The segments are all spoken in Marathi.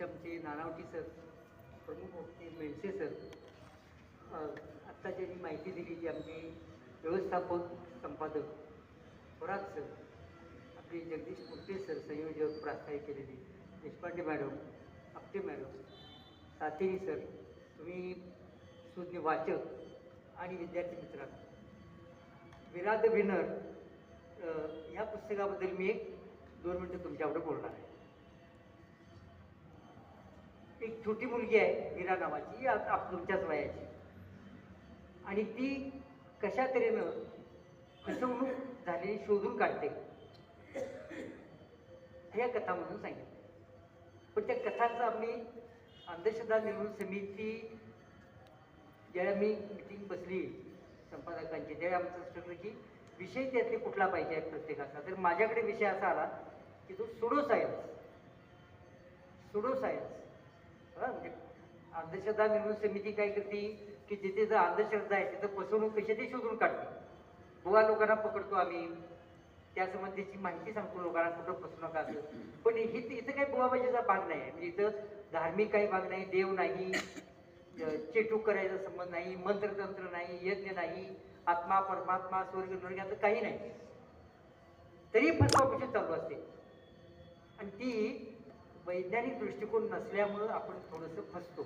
अध्यक्ष नानावटी सर प्रमुख वक्ते मेणसे सर. आत्ता ज्यांनी माहिती दिली जी आमचे व्यवस्थापक संपादक थोरात सर आपले जगदीश मुर्ते सर संयोजक प्रास्ताविक केलेले Deshpande madam Apte madam Sateri sir तुम्ही सुज्ञ वाचक आणि विद्यार्थी मित्रांनो विराद विनर ह्या पुस्तकाबद्दल मी एक दोन मिनटं तुमच्याकडे बोलणार आहे. एक छोटी मुलगी आहे हिरा नावाची आप तुमच्याच वयाची. आणि ती कशा तऱ्हेनं फसवणूक झालेली शोधून काढते. या कथामधून सांगितलं. पण त्या कथांचा आम्ही अंधश्रद्धा निर्मूलन समिती ज्यावेळी मी मिटिंग बसली संपादकांची त्यावेळी आमचं ठरलं की विषय त्यातले कुठला पाहिजे आहे प्रत्येकाचा. तर माझ्याकडे विषय असा आला की तो सुडो सायन्स सुडो सायन्स म्हणजे अंधश्रद्धा निर्मूलन समिती काय करते की जिथे जर अंधश्रद्धा आहे तिथं फसवणूक कशी ते शोधून काढते. बुवा लोकांना पकडतो आम्ही. त्या संबंधीची माहिती सांगतो लोकांना कुठं फसू नका असं. पण हि इथं काही बुवाबाजीचा भाग नाही आहे. म्हणजे इथं धार्मिक काही भाग नाही देव नाही चेटूक करायचा संबंध नाही मंत्रतंत्र नाही यज्ञ नाही आत्मा परमात्मा स्वर्ग नर्ग असं काही नाही. तरी फसवापशी चालू असते. आणि ती वैज्ञानिक दृष्टिकोन नसल्यामुळं आपण थोडंसं फसतो.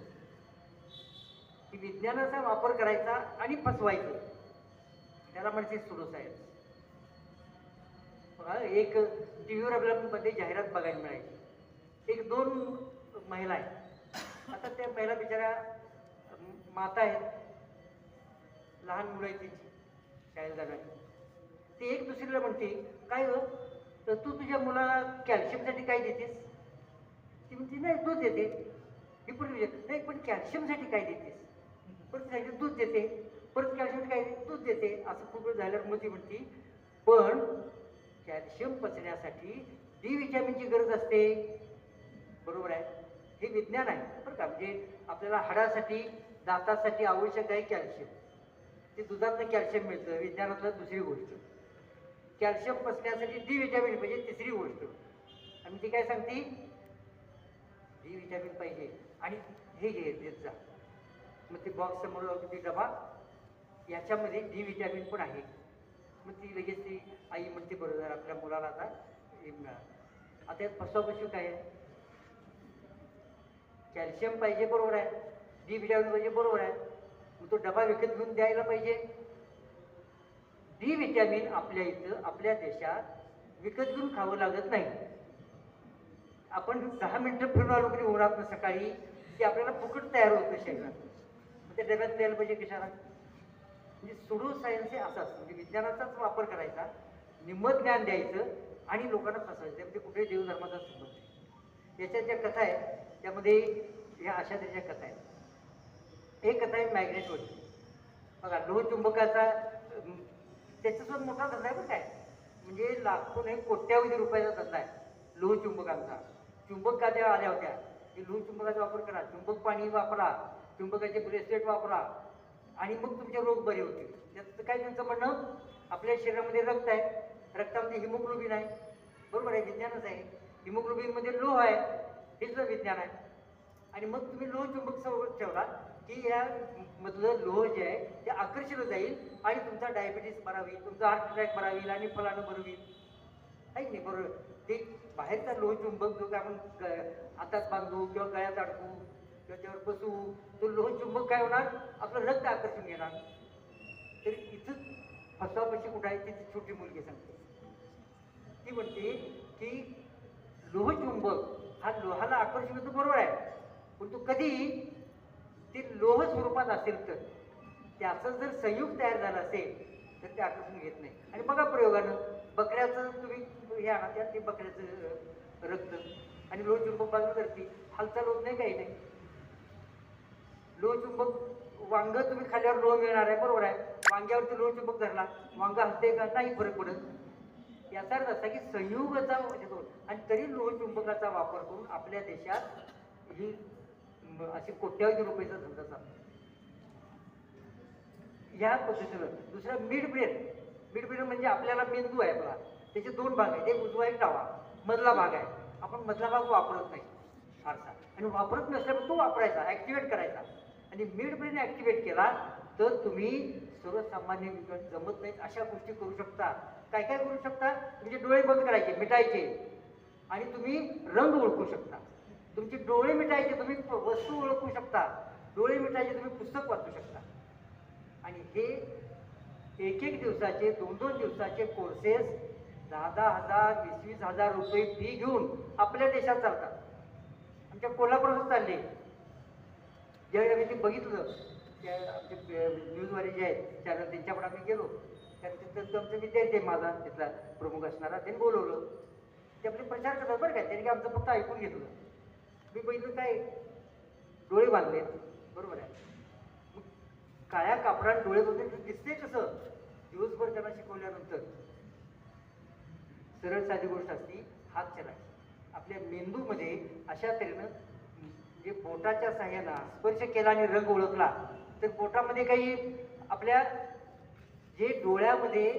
की विज्ञानाचा वापर करायचा आणि फसवायचं. त्याला म्हणते सुडो सायन्स एक टी व्हीवर आपल्याला जाहिरात बघायला मिळायची एक दोन महिला आहेत. आता त्या महिला बिचाऱ्या माता आहेत. लहान मुलं आहेत त्यांची शाळेत जाणारी. ती एक दुसरीला म्हणते काय ग? तर तू तुझ्या मुलाला कॅल्शियमसाठी काय देतेस? ती म्हणते नाही दूध देते. मी पूर्वी विचार नाही पण कॅल्शियमसाठी काय देतेस? परत सांगितलं दूध देते. परत कॅल्शियम काय देते? दूध देते. असं खूप वेळ झाल्यावर मग ती म्हणती पण कॅल्शियम पचण्यासाठी डी विटॅमिनची गरज असते. बरोबर आहे. हे विज्ञान आहे बरं का? म्हणजे आपल्याला हाडासाठी दातासाठी आवश्यक आहे कॅल्शियम. ते दुधातलं कॅल्शियम मिळतं विज्ञानातलं दुसरी गोष्ट. कॅल्शियम पचण्यासाठी डी विटॅमिन म्हणजे तिसरी गोष्ट. आणि ती काय सांगते? डी विटॅमिन पाहिजे. आणि हे घे देत जा. मग ते बॉक्स समोर लावतो ती डबा याच्यामध्ये डी व्हिटॅमिन पण आहे. मग ती लगेच ती आई म्हणते बरोबर आपल्या मुलाला आता हे आता यात काय आहे? कॅल्शियम पाहिजे बरोबर आहे. डी व्हिटॅमिन पाहिजे बरोबर आहे. मग तो डबा विकत घेऊन द्यायला पाहिजे. डी व्हिटॅमिन आपल्या इथं आपल्या देशात विकत घेऊन खावं लागत नाही. आपण दहा मिनटं फिरून आलो कधी उन्हातनं सकाळी? की आपल्याला फुकट तयार होतं शरीरात? ते डब्यात द्यायला पाहिजे कशाला? म्हणजे सुडो सायन्स हे असं असतं. म्हणजे विज्ञानाचाच वापर करायचा निम्मत ज्ञान द्यायचं आणि लोकांना फसवायचं. म्हणजे कुठे देवधर्माचा संबंध नाही. याच्या ज्या कथा आहेत त्यामध्ये ह्या अशा त्याच्या कथा आहेत. एक कथा आहे मॅग्नेटवरची बघा लोहचुंबकाचा त्याच्यासोबत मोठा धंदा आहे बरं काय? म्हणजे लाखो नाही कोट्यावधी रुपयाचा धंदा आहे लोहचुंबकांचा. चुंबक गाद्या आल्या होत्या. ते लोहचुंबकाचा वापर करा चुंबक पाणी वापरा चुंबकाचे ब्रेसलेट वापरा. आणि मग तुमचे रोग बरे होतील. त्याचं काय त्यांचं म्हणणं? आपल्या शरीरामध्ये रक्त आहे. रक्तामध्ये हिमोग्लोबिन आहे. बरोबर आहे विज्ञानच आहे. हिमोग्लोबिनमध्ये लोह आहे. हेच विज्ञान आहे. आणि मग तुम्ही लोह चुंबक सोबत ठेवला की या मधलं लोह जे आहे ते आकर्षित जाईल आणि तुमचा डायबिटीस बरा होईल तुमचा हार्ट अटॅक बरा होईल आणि फलानं बरं होईल. आहे की नाही बरोबर. ते बाहेरचा लोह चुंबक जो काय आपण ग- हातात बांधू किंवा गळ्यात अडकू किंवा त्यावर बसू तो लोह चुंबक काय होणार? आपलं रक्त आकर्षून घेणार. तरी इथं फसवापशी कुठं आहे ती छोटी मुलगी सांगते. ती म्हणते की लोहचुंबक हा लोहाला आकर्षण होतो बरोबर आहे. पण तो कधी ते लोह स्वरूपात असेल तर त्याचं जर संयुग तयार झालं असेल तर ते आकर्षण घेत नाही. आणि बघा प्रयोगानं बकऱ्याचं तुम्ही हे आणा त्या ते बकऱ्याचं रक्त. आणि लोहचुंबक बाजू करते हालचाल होत नाही काही नाही. लोहचुंबक वांग तुम्ही खाल्ल्यावर लोह मिळणार आहे बरोबर आहे. वांग्यावरती लोहचुंबक धरला वांग हलते का? नाही फरक पडत. याचा अर्थ असा की संयुगाचा म्हणजे आणि तरी लोहचुंबकाचा वापर करून आपल्या देशात ही अशी कोट्यावधी रुपयाचा धंदा चालतो. या पद्धतीनं दुसरं मिड ब्रेन मिड ब्रेन म्हणजे आपल्याला मेंदू आहे बघा. त्याचे दोन भाग आहेत. एक उजवा एक डावा. मधला भाग आहे. आपण मधला भाग वापरत नाही. फारसा. आणि वापरत नसल्यामुळे तो वापरायचा ॲक्टिवेट करायचा. आणि मिड ब्रेन ॲक्टिवेट केला तर तुम्ही सर्वसामान्य विकत जमत नाहीत. अशा गोष्टी करू शकता. काय काय करू शकता? तुमचे डोळे बंद करायचे मिटायचे. आणि तुम्ही रंग ओळखू शकता. तुमचे डोळे मिटायचे तुम्ही वस्तू ओळखू शकता. डोळे मिटायचे तुम्ही पुस्तक वाचू शकता. आणि हे एक एक दिवसाचे दोन दोन दिवसाचे कोर्सेस दहा दहा हजार वीस वीस हजार रुपये फी घेऊन आपल्या देशात चालतात. आमच्या कोल्हापुरातच चालले. ज्यावेळी आम्ही ते बघितलं त्या आमचे न्यूजवाले जे आहेत चॅनल त्यांच्याकडे आम्ही गेलो. त्या तिथं विद्यार्थी आहे माझा तिथला प्रमुख असणारा त्यांनी बोलवलं. ते आपले प्रचार करतात बरं काय त्यांनी काय आमचं फक्त ऐकून घेतलं. मी बघितलं काय डोळे बांधलेत. बरोबर आहे. मग काळ्या कापडात डोळे बघून दिसते कसं? दिवसभर त्यांना शिकवल्यानंतर. सरळ साधी गोष्ट असती हात चलायची. आपल्या मेंदूमध्ये अशा तऱ्हेनं म्हणजे बोटाच्या साह्यानं स्पर्श केला आणि रंग ओळखला तर बोटामध्ये काही आपल्या जे डोळ्यामध्ये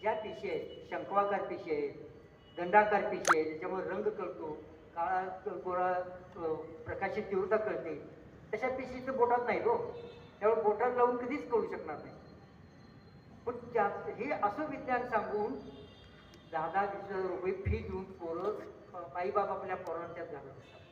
ज्या पेशी आहेत शंकवाकार पेशी आहेत दंडाकार पेशी आहेत ज्याच्यामुळे रंग कळतो काळा क- प्रकाशित तीव्रता कळते तशा पेशी तर बोटात नाही हो. त्यामुळे बोटात लावून कधीच कळू शकणार नाही. पण त्या हे असं विज्ञान सांगून दहा दहा वीस हजार रुपये फी देऊन पोरं बाईबाप आपल्या पोरांच्यात घालत असतात.